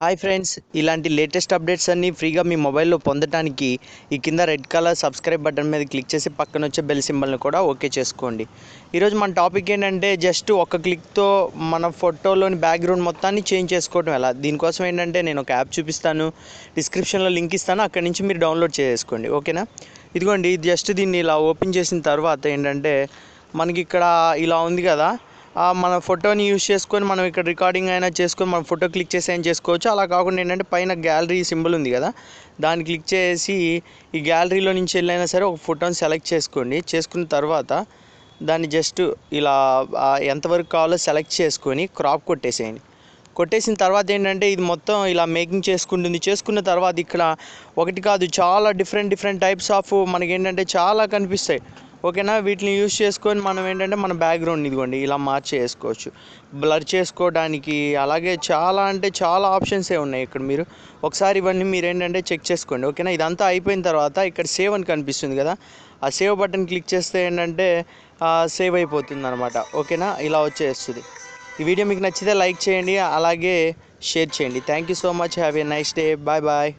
Hi friends ఇలాంటి latest updates అన్నీ ఫ్రీగా మీ మొబైల్లో పొందడానికి ఈ కింద రెడ్ కలర్ సబ్స్క్రైబ్ బటన్ మీద క్లిక్ చేసి పక్కన వచ్చే బెల్ సింబల్ని కూడా ఓకే చేసుకోండి. ఈరోజు మన టాపిక్ ఏంటంటే జస్ట్ ఒక క్లిక్తో మన ఫోటోలోని బ్యాక్గ్రౌండ్ మొత్తాన్ని చేంజ్ చేసుకోవడం ఎలా? దీనికోసం ఏంటంటే నేను ఒక యాప్ చూపిస్తాను డిస్క్రిప్షన్లో లింక్ ఇస్తాను అక్కడి నుంచి మీరు డౌన్లోడ్ చేసుకోండి ఓకేనా ఇదిగోండి జస్ట్ దీన్ని ఇలా ఓపెన్ చేసిన తర్వాత ఏంటంటే మనకి ఇక్కడ ఇలా ఉంది కదా మన ఫోటోని యూస్ చేసుకొని మనం ఇక్కడ రికార్డింగ్ అయినా చేసుకొని మనం ఫోటో క్లిక్ చేసి ఏం చేసుకోవచ్చు. అలా కాకుండా ఏంటంటే పైన గ్యాలరీ సింబల్ ఉంది కదా దాన్ని క్లిక్ చేసి ఈ గ్యాలరీలో నుంచి వెళ్ళైనా సరే ఒక ఫోటోని సెలెక్ట్ చేసుకోండి. చేసుకున్న తర్వాత దాన్ని జస్ట్ ఇలా ఎంతవరకు కావాలో సెలెక్ట్ చేసుకొని క్రాప్ కొట్టేసేయండి. కొట్టేసిన తర్వాత ఏంటంటే ఇది మొత్తం ఇలా మేకింగ్ చేసుకుంటుంది. చేసుకున్న తర్వాత ఇక్కడ ఒకటి కాదు చాలా డిఫరెంట్ డిఫరెంట్ టైప్స్ ఆఫ్ మనకి ఏంటంటే చాలా కనిపిస్తాయి. ఓకేనా? వీటిని యూస్ చేసుకొని మనం ఏంటంటే మన బ్యాక్గ్రౌండ్ ఇదిగోండి ఇలా మార్చేసుకోవచ్చు బ్లర్ చేసుకోవడానికి అలాగే చాలా అంటే చాలా ఆప్షన్సే ఉన్నాయి ఇక్కడ మీరు. ఒకసారి ఇవన్నీ మీరు ఏంటంటే చెక్ చేసుకోండి ఓకేనా? ఇదంతా అయిపోయిన తర్వాత ఇక్కడ సేవ్ అని కనిపిస్తుంది కదా ఆ సేవ్ బటన్ క్లిక్ చేస్తే ఏంటంటే సేవ్ అయిపోతుంది అనమాట ఓకేనా? ఇలా వచ్చేస్తుంది. ఈ వీడియో మీకు నచ్చితే లైక్ చేయండి అలాగే షేర్ చేయండి. Thank you so much. Have a nice day. Bye bye.